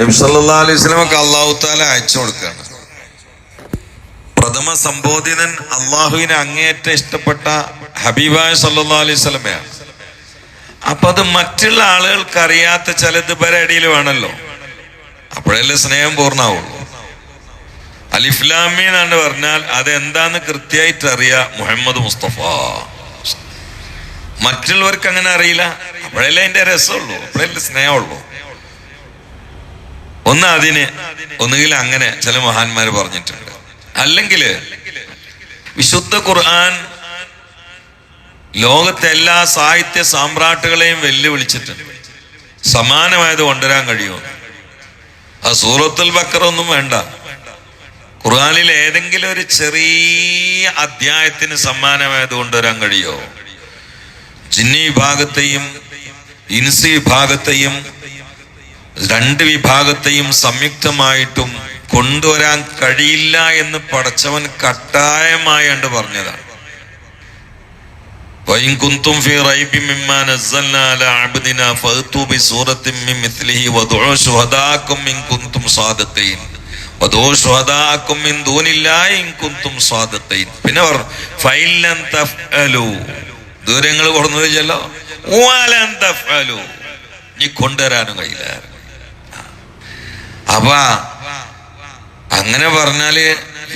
നബ്സല്ലാ അലൈഹി സ്വലമൊക്കെ അള്ളാഹു താല അയച്ചു കൊടുക്കുകയാണ്. പ്രഥമ സംബോധിതൻ അള്ളാഹുവിനെ അങ്ങേയറ്റം ഇഷ്ടപ്പെട്ട ഹബീബായ സല്ലാ അലൈഹി സ്വലമയാണ് അപ്പൊ അത് മറ്റുള്ള ആളുകൾക്ക് അറിയാത്ത ചിലത് ഇവരടിയിൽ വേണമല്ലോ. അപ്പോഴല്ലേ സ്നേഹം പൂർണമാവുള്ളൂ. അലിഫ്ലാമി എന്നാണ് പറഞ്ഞാൽ അതെന്താന്ന് കൃത്യമായിട്ട് അറിയാ മുഹമ്മദ് മുസ്തഫ. മറ്റുള്ളവർക്ക് അങ്ങനെ അറിയില്ല. അപ്പോഴല്ലേ അതിന്റെ രസമുള്ളൂ. അപ്പോഴല്ലേ സ്നേഹമുള്ളൂ. ഒന്ന് അതിന് ഒന്നുകിൽ അങ്ങനെ ചില മഹാന്മാർ പറഞ്ഞിട്ടുണ്ട്. അല്ലെങ്കിൽ വിശുദ്ധ ഖുർആൻ ലോകത്തെ എല്ലാ സാഹിത്യ സാമ്രാട്ടുകളെയും വെല്ലുവിളിച്ചിട്ടുണ്ട്. സമാനമായത് കൊണ്ടുവരാൻ കഴിയുമോ? ആ സൂറത്തുൽ ബക്കറൊന്നും വേണ്ട. ഖുർആാനിൽ ഏതെങ്കിലും ഒരു ചെറിയ അധ്യായത്തിന് സമാനമായത് കൊണ്ടുവരാൻ കഴിയോ ജിന്നി വിഭാഗത്തെയും ഇൻസി വിഭാഗത്തെയും രണ്ട് വിഭാഗത്തെയും സംയുക്തമായിട്ടും കൊണ്ടുവരാൻ കഴിയില്ല എന്ന് പടച്ചവൻ കട്ടായമായി കണ്ട് പറഞ്ഞതാണ് പിന്നെ ദൂരങ്ങൾ കൊടുന്നു വെച്ചല്ലോ നീ കൊണ്ടുവരാനും കഴിയില്ലായിരുന്നു അപ്പൊ അങ്ങനെ പറഞ്ഞാൽ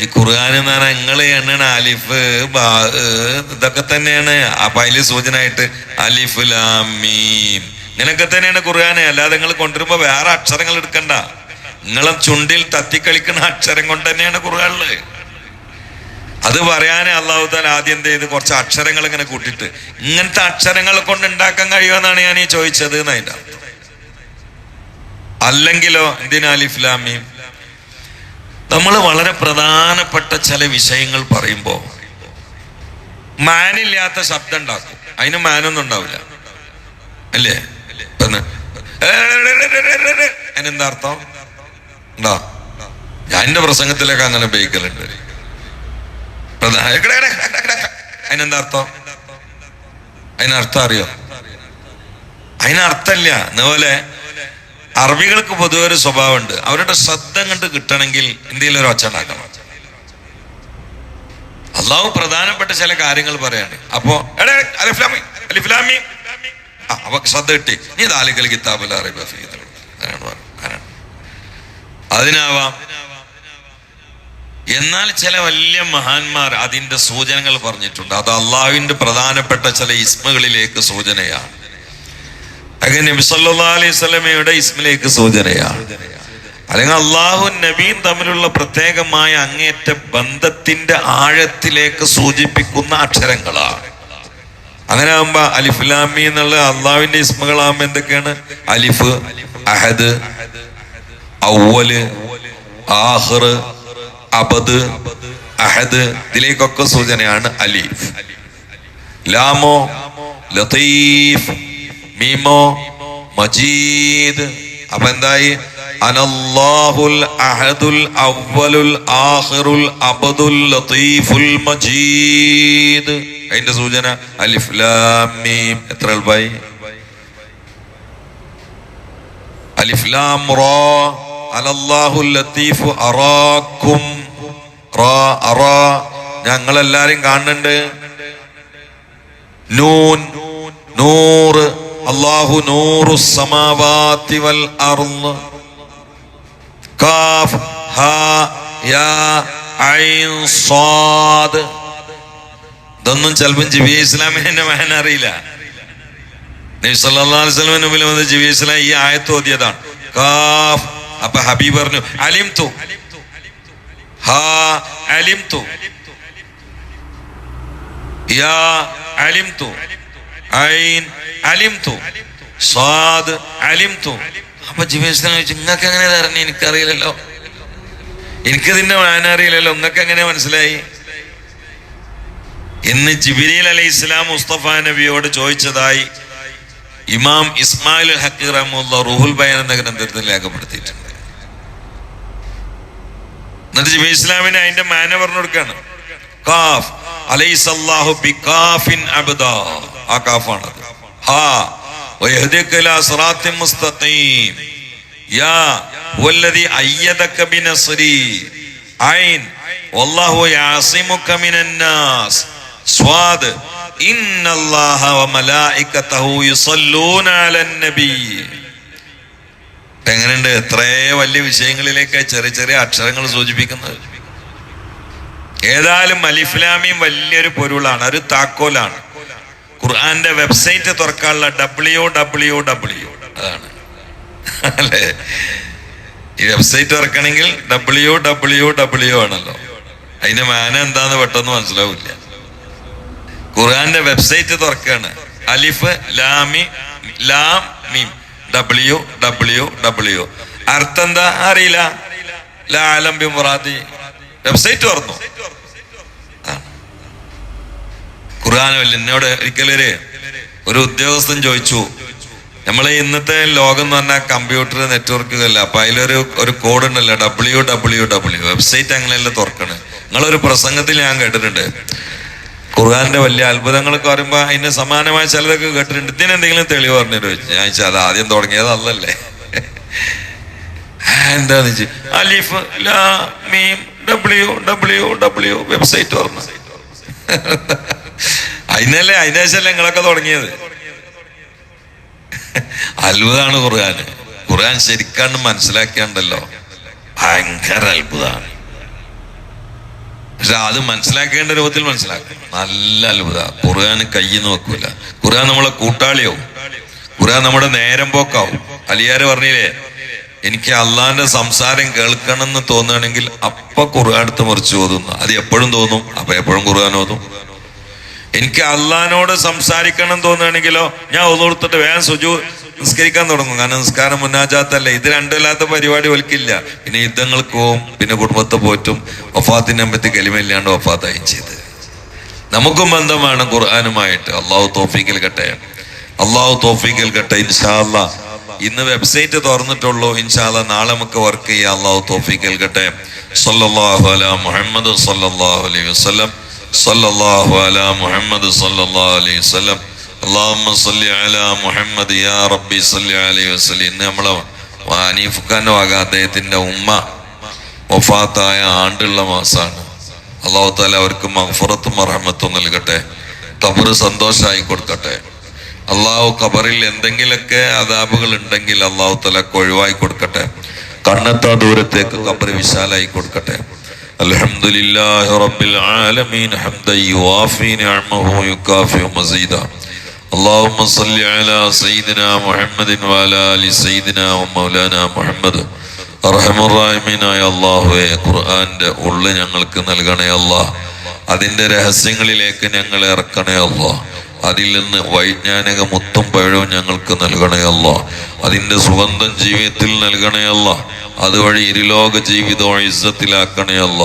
ഈ ഖുർആൻ എന്ന് പറഞ്ഞാൽ നിങ്ങൾ എണ്ണണ അലിഫ് ഇതൊക്കെ തന്നെയാണ്. അപ്പൊ അതിൽ സൂചനയായിട്ട് അലിഫ് ലാമീം ഇങ്ങനൊക്കെ തന്നെയാണ് ഖുർആൻ അല്ലാതെ നിങ്ങൾ കൊണ്ടുവരുമ്പോ വേറെ അക്ഷരങ്ങൾ എടുക്കണ്ട. നിങ്ങളെ ചുണ്ടിൽ തത്തിക്കളിക്കുന്ന അക്ഷരം കൊണ്ട് തന്നെയാണ് ഖുർആാനിൽ. അത് പറയാനേ അള്ളാഹുദാൻ ആദ്യം ചെയ്ത് കുറച്ച് അക്ഷരങ്ങൾ ഇങ്ങനെ കൂട്ടിയിട്ട് ഇങ്ങനത്തെ അക്ഷരങ്ങൾ കൊണ്ട് ഉണ്ടാക്കാൻ കഴിയുമെന്നാണ് ഞാൻ ഈ ചോദിച്ചത് എന്നതിന്റെ അർത്ഥം. അല്ലെങ്കിലോ എന്തിനാ അലിഫ്ലാമീം നമ്മൾ വളരെ പ്രധാനപ്പെട്ട ചില വിഷയങ്ങൾ പറയുമ്പോൾ മാനില്ലാത്ത ശബ്ദം ഉണ്ടാക്കും. അതിന് മാനൊന്നും ഉണ്ടാവില്ല. അല്ലേ? അതിനെന്താ അർത്ഥം? ഉണ്ടോ ഞാൻ എന്റെ പ്രസംഗത്തിലൊക്കെ അങ്ങനെ ഉപയോഗിക്കലുണ്ട്. അതിനെന്താ അർത്ഥം? അതിനർത്ഥം അറിയോ? അതിനർത്ഥമില്ല. എന്നപോലെ അറബികൾക്ക് പൊതുവെ ഒരു സ്വഭാവമുണ്ട്. അവരുടെ ശ്രദ്ധ കണ്ട് കിട്ടണമെങ്കിൽ ഇന്ത്യയിൽ ഒരു ഒച്ച ഉണ്ടാക്കണം അള്ളാഹു പ്രധാനപ്പെട്ട ചില കാര്യങ്ങൾ പറയാണ്. അപ്പോ ശ്രദ്ധ കിട്ടി. നീ ദാലിക്കൽ കിതാബുൽ. അതിനാവാം. എന്നാൽ ചില വലിയ മഹാന്മാർ അതിന്റെ സൂചനകൾ പറഞ്ഞിട്ടുണ്ട്. അത് അള്ളാഹുവിന്റെ പ്രധാനപ്പെട്ട ചില ഇസ്മകളിലേക്ക് സൂചനയാണ്. അങ്ങനെ നബി സല്ലല്ലാഹു അലൈഹി സ്വലമയുടെ ഇസ്മിലേക്ക് സൂചനയാണ്. അല്ലെങ്കിൽ അള്ളാഹു നബിയും തമ്മിലുള്ള പ്രത്യേകമായ അങ്ങേറ്റ ബന്ധത്തിന്റെ ആഴത്തിലേക്ക് സൂചിപ്പിക്കുന്ന അക്ഷരങ്ങളാണ്. അങ്ങനെ ആകുമ്പോ അലിഫുലാമി എന്നുള്ള അള്ളാഹുവിന്റെ ഇസ്മകളാകുമ്പോ എന്തൊക്കെയാണ്? അലിഫ് അഹദ് ഔവൽ ആഹ് അബദ് അഹദ് ഇതിലേക്കൊക്കെ സൂചനയാണ് അലിഫ്. ലാമോ ലത്തീഫ് മീമോ മജീദ്. അപ്പൊ എന്തായി? അനല്ലാഹുൽ അഹദുൽ അവ്വലുൽ ആഖിറുൽ അബദുൽ ലതീഫുൽ മജീദ്. അതിന്റെ സൂചന അലിഫ് ലാം മീം. എത്ര എളുപ്പമായി അലിഫ് ലാം റോ. അനല്ലാഹുൽ ലതീഫ് അറാക്കും. റാ അറാ. ഞങ്ങളെല്ലാരും കാണുന്നുണ്ട്. നൂൻ നൂറ്. അള്ളാഹു നൂറു സമാവാത്തി വൽ അർൾ കാഫ് ഹാ യാ ഐൻ സ്വാദ് ഇതൊന്നും ചിലപ്പം ജിബി ഇസ്ലാമിന്റെ മഹാൻ അറിയില്ല. നബി സല്ലല്ലാഹു അലൈഹി വസല്ലം മുമ്പിൽ വന്ന് ജിബി ഇസ്ലാം ഈ ആയത്ത് ഓതിയതാണ്. കാഫ് അപ്പൊ ഹബീബ് പറഞ്ഞു അലിം തു ഹാ അലിം തു യാ അലിം തു ഐൻ അലിം അലിം അപ്പൊ ചോദിച്ചു നിങ്ങൾക്ക് എങ്ങനെ അറിഞ്ഞു എനിക്കറിയില്ലല്ലോ. എനിക്കിതിന്റെ വായന അറിയില്ലല്ലോ നിങ്ങൾക്ക് എങ്ങനെ മനസ്സിലായി? എന്ന് ജിബിരിൽ അലൈഹി ഇസ്ലാം മുസ്തഫ നബിയോട് ചോദിച്ചതായി ഇമാം ഇസ്മായിൽ ഹക്കീർ റഹ്മുല്ല റുഹുൽ ബയൻ എന്ന ഗ്രന്ഥത്തിൽ രേഖപ്പെടുത്തിയിട്ടുണ്ട്. എന്നിട്ട് ജിബി ഇസ്ലാമിന് അതിന്റെ മാന പറഞ്ഞു കൊടുക്കാണ് കാഫ് അലൈസല്ലാഹു ബികാഫിൻ അബ്ദാ. ആ കാഫാണ് എങ്ങനെയുണ്ട് എത്രയേ വലിയ വിഷയങ്ങളിലേക്ക് ചെറിയ ചെറിയ അക്ഷരങ്ങൾ സൂചിപ്പിക്കുന്നത്. ഏതായാലും അലിഫ്ലാമിയും വലിയൊരു പൊരുളാണ്. ഒരു താക്കോലാണ്. ഖുർആന്റെ വെബ്സൈറ്റ് തുറക്കാനുള്ള ഡബ്ല്യു ഡബ്ല്യു ഡബ്ല്യു അതാണ്. അല്ലേ? ഈ വെബ്സൈറ്റ് തുറക്കണമെങ്കിൽ ഡബ്ല്യു ഡബ്ല്യു ഡബ്ല്യു ആണല്ലോ. അതിന്റെ മാന എന്താന്ന് പെട്ടെന്ന് മനസ്സിലാവില്ല. ഖുർആന്റെ വെബ്സൈറ്റ് തുറക്കാണ്. അലിഫ് ലാമി ലാം മീം. ഡബ്ല്യു ഡബ്ല്യു ഡബ്ല്യു അർത്ഥം എന്താ? അറിയില്ല. ലാലം ബി മുറാദി. വെബ്സൈറ്റ് തുറന്നു. ഖുർആാനല്ല? എന്നോട് ഒരിക്കലൊരു ഒരു ഉദ്യോഗസ്ഥൻ ചോദിച്ചു നമ്മളെ ഇന്നത്തെ ലോകം എന്ന് പറഞ്ഞാൽ കമ്പ്യൂട്ടർ നെറ്റ്വർക്കുകളല്ല അപ്പൊ അതിലൊരു ഒരു കോഡ് ഉണ്ടല്ലോ ഡബ്ല്യു ഡബ്ല്യു ഡബ്ല്യു വെബ്സൈറ്റ് അങ്ങനെയല്ല തുറക്കണ്. നിങ്ങളൊരു പ്രസംഗത്തിൽ ഞാൻ കേട്ടിട്ടുണ്ട്. ഖുർആാന്റെ വലിയ അത്ഭുതങ്ങളൊക്കെ പറയുമ്പോ അതിന് സമാനമായ ചിലതൊക്കെ കേട്ടിട്ടുണ്ട്. ഇതിനെന്തെങ്കിലും തെളിവ് പറഞ്ഞു ചോദിച്ചു ഞാൻ അത് ആദ്യം തുടങ്ങിയത് അല്ലല്ലേ? എന്താന്ന് അലിഫ് മീം ഡബ്ല്യു ഡബ്ല്യു ഡബ്ല്യു വെബ്സൈറ്റ് തുറന്നു. അതിനല്ലേ അതിന്റെ ശേഷമല്ലേ നിങ്ങളൊക്കെ തുടങ്ങിയത്? അത്ഭുതമാണ് ഖുർആൻ. ഖുർആൻ ശരിക്കാണ്ട് മനസ്സിലാക്കിയാണ്ടല്ലോ. ഭയങ്കര അത്ഭുതമാണ് പക്ഷെ അത് മനസ്സിലാക്കേണ്ട രൂപത്തിൽ മനസ്സിലാക്കും നല്ല അത്ഭുത. ഖുർആൻ കയ്യിൽ നോക്കൂല ഖുർആൻ നമ്മളെ കൂട്ടാളിയാവും. ഖുർആൻ നമ്മുടെ നേരം പോക്കാവും. അലിയാര് പറഞ്ഞില്ലേ? എനിക്ക് അള്ളാന്റെ സംസാരം കേൾക്കണം എന്ന് തോന്നുകയാണെങ്കിൽ അപ്പൊ ഖുർആൻ എടുത്ത് മറിച്ച് ഓതുന്നു. അത് എപ്പോഴും തോന്നും. അപ്പൊ എപ്പോഴും ഖുർആൻ ഓതും. എനിക്ക് അള്ളഹാനോട് സംസാരിക്കണം തോന്നുകയാണെങ്കിലോ ഞാൻ ഒന്നുകൊടുത്തിട്ട് വേഗം സുജു നിസ്കരിക്കാൻ തുടങ്ങും. കാരണം നിസ്കാരം മുന്നാജാത്തല്ല? ഇത് രണ്ടുമില്ലാത്ത പരിപാടി ഒലിക്കില്ല പിന്നെ യുദ്ധങ്ങൾക്ക് പോവും പിന്നെ കുടുംബത്തെ പോറ്റും. വഫാത്തിന്റെ അമ്പത്തി കലിമില്ലാണ്ട് വഫാത്തായും ചെയ്ത്. നമുക്കും ബന്ധമാണ് ഖുർആാനുമായിട്ട്. അള്ളാഹു തോഫീഖിൽ കട്ടെ അള്ളാഹു തോഫീഖിൽ കട്ടെ ഇൻഷാല്ല ഇന്ന് വെബ്സൈറ്റ് തുറന്നിട്ടുള്ളൂ. ഇൻഷാല്ല നാളെ നമുക്ക് വർക്ക് ചെയ്യാം. അള്ളാഹു തോഫീഖിൽ കട്ടെ സല്ലാഹു അല മുഹമ്മദ് സല്ലാഹു അലൈഹി അലാ മുഹമ്മദ് സല്ലല്ലാഹു അലൈഹി വസല്ലം. അള്ളാഹുമ്മ സല്ലി അലാ മുഹമ്മദ് യാ റബ്ബി സല്ലി അലൈഹി വസല്ലം. ഇന്ന് നമ്മളെ അദ്ദേഹത്തിന്റെ ഉമ്മ വഫാത്തായ ആണ്ടുള്ള മാസമാണ് അള്ളാഹു താല അവർക്ക് മഹഫറത്തും മറഹമത്തും നൽകട്ടെ. കബറ് സന്തോഷമായി കൊടുക്കട്ടെ. അള്ളാഹു ഖബറിൽ എന്തെങ്കിലൊക്കെ അതാപുകൾ ഉണ്ടെങ്കിൽ അള്ളാഹു തല ഒഴിവായി കൊടുക്കട്ടെ. കണ്ണെത്താ ദൂരത്തേക്ക് ഖബർ വിശാലായി കൊടുക്കട്ടെ. അൽഹംദുലില്ലാഹി റബ്ബിൽ ആലമീൻ ഹംദൻ യുവാഫി നിഅമഹു യുകാഫി മസീദാ اللهم صل على سيدنا محمد وعلى ال سيدنا ومولانا محمد അർഹമുറായ്മീനായ അള്ളാഹുവെ ഖുർആന്റെ ഉള്ളു ഞങ്ങൾക്ക് നൽകണേ അല്ലാഹ് അതിന്റെ രഹസ്യങ്ങളിലേക്ക് ഞങ്ങളെ ഇറക്കണേ അല്ലാഹ് അതിൽ നിന്ന് വൈജ്ഞാനിക മുത്തും പഴവും ഞങ്ങൾക്ക് നൽകണയല്ല അതിന്റെ സുഗന്ധം ജീവിതത്തിൽ നൽകണയല്ല അതുവഴി ഇരുലോക ജീവിതം ഇസ്സത്തിലാക്കണയല്ല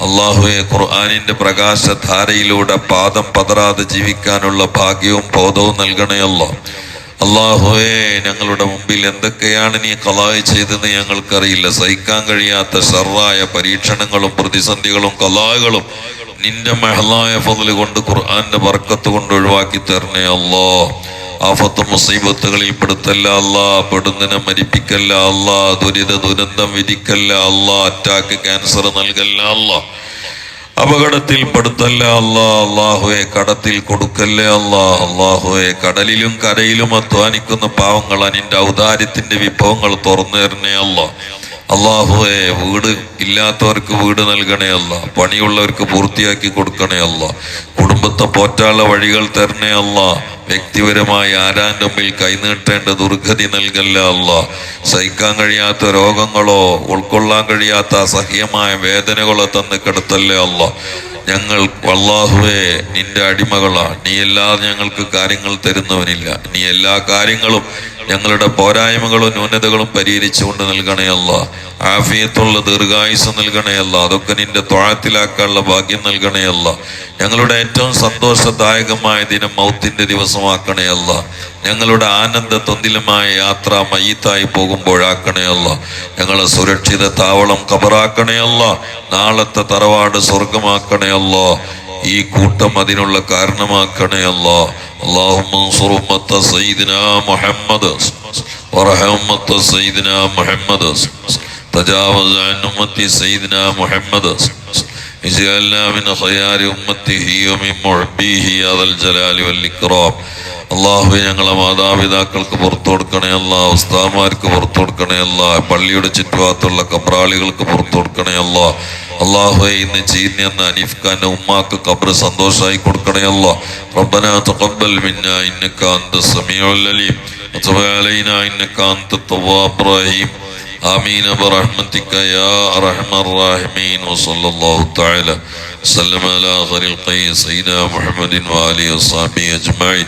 അല്ലാഹ് ഖുർആാനിന്റെ പ്രകാശധാരയിലൂടെ പാദം പതറാതെ ജീവിക്കാനുള്ള ഭാഗ്യവും ബോധവും നൽകണയല്ല അള്ളാഹുവേ ഞങ്ങളുടെ മുമ്പിൽ എന്തൊക്കെയാണ് നീ കലായി ചെയ്തെന്ന് ഞങ്ങൾക്കറിയില്ല. സഹിക്കാൻ കഴിയാത്ത ഷർറായ പരീക്ഷണങ്ങളും പ്രതിസന്ധികളും കലാകളും നിന്റെ മഹലായ ഫതിൽ കൊണ്ട് ഖുർആന്റെ വർക്കത്ത് കൊണ്ട് ഒഴിവാക്കി തരണേ അല്ലോ. ആഫത്ത് മുസീബത്തുകളിൽ പെടുത്തല്ല അല്ലാ. പെടുന്നതിനെ മരിപ്പിക്കല്ല അല്ലാ. ദുരിത ദുരന്തം വിധിക്കല്ല അല്ലാ. അറ്റാക്ക് ക്യാൻസർ നൽകല്ല അല്ലാ. അപകടത്തിൽ പെടുത്തല്ല അല്ലാ. അള്ളാഹുവെ കടത്തിൽ കൊടുക്കല്ലേ അല്ലാ. അള്ളാഹുവെ കടലിലും കരയിലും അധ്വാനിക്കുന്ന പാവങ്ങൾ നിന്റെ ഔദാര്യത്തിന്റെ വിഭവങ്ങൾ തുറന്നു തരണേ അല്ലാ. അള്ളാഹുവെ വീട് ഇല്ലാത്തവർക്ക് വീട് നൽകണേ അല്ല. പണിയുള്ളവർക്ക് പൂർത്തിയാക്കി കൊടുക്കണേ അല്ല. കുടുംബത്തെ പോറ്റാനുള്ള വഴികൾ തരണേ അല്ല. വ്യക്തിപരമായി ആരാന്റെ മുമ്പിൽ കൈനീട്ടേണ്ട ദുർഗതി നൽകല്ല അല്ല. സഹിക്കാൻ കഴിയാത്ത രോഗങ്ങളോ ഉൾക്കൊള്ളാൻ കഴിയാത്ത അസഹ്യമായ വേദനകളോ തന്ന് കിടത്തല്ലേ അല്ല. ഞങ്ങൾ അള്ളാഹുവേ നിന്റെ അടിമകളാണ് നീ അല്ലാതെ ഞങ്ങൾക്ക് കാര്യങ്ങൾ തരുന്നവനില്ല. നീ എല്ലാ കാര്യങ്ങളും ഞങ്ങളുടെ പോരായ്മകളും ന്യൂനതകളും പരിഹരിച്ചുകൊണ്ട് നൽകണയല്ല ആഫിയത്തുള്ള ദീർഘായുസ് നൽകണയല്ല അതൊക്കെ നിന്റെ തൊഴത്തിലാക്കാനുള്ള ഭാഗ്യം നൽകണയല്ല ഞങ്ങളുടെ ഏറ്റവും സന്തോഷദായകമായ ദിനം മൗത്തിന്റെ ദിവസമാക്കണേ അല്ല. ഞങ്ങളുടെ ആനന്ദ തൊന്തിലുമായ യാത്ര മയ്യത്തായി പോകുമ്പോഴാക്കണേ അല്ല ഞങ്ങളെ സുരക്ഷിത താവളം കബറാക്കണേ അല്ല നാളത്തെ തറവാട് സ്വർഗമാക്കണേ അല്ലോ ഈ കൂട്ടം അതിനുള്ള കാരണമാക്കണേ അല്ലാ اللهم انصر أمة سيدنا محمد وارحم أمة سيدنا محمد تجاوز عن أمة سيدنا محمد اجعلنا من خيار أمته ومن محبيه يا ذا الجلال والإكرام അള്ളാഹു ഞങ്ങളെ മാതാപിതാക്കൾക്ക് പുറത്തു കൊടുക്കണേ അല്ല ഉസ്താമാർക്ക് പുറത്തു കൊടുക്കണേ അല്ല പള്ളിയുടെ ചുറ്റുഭാഗത്തുള്ള കബ്രാളികൾക്ക് പുറത്തു കൊടുക്കണേ അല്ല അള്ളാഹു ഇന്ന് ചീഞ്ഞെന്ന അനീഫ് ഖാന്റെ ഉമ്മാക്ക് കബ്ർ സന്തോഷമായി കൊടുക്കണേ അല്ല ربنا تقبل منا انك انت السميع العليم وتب علينا انك انت التواب الرحيم آمين برحمتك يا أرحم الراحمين وصلى الله تعالى وسلم على خير القي سيدنا محمد وآله وصحبه أجمعين